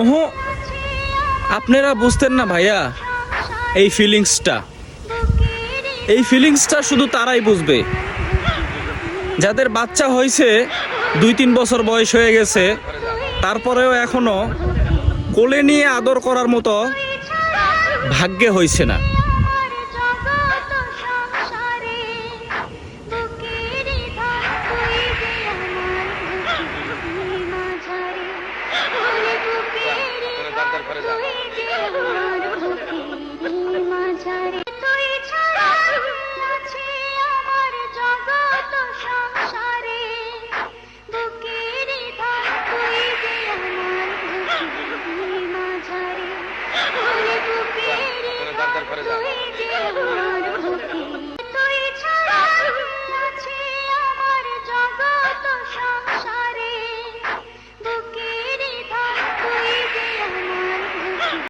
ওহো, আপনারা বুঝতেন না ভাইয়া, এই ফিলিংসটা এই ফিলিংসটা শুধু তারাই বুঝবে। যাদের বাচ্চা হয়েছে, দুই তিন বছর বয়স হয়ে গেছে, তারপরেও এখনও কোলে নিয়ে আদর করার মতো ভাগ্যে হয়েছে না। Ой, я не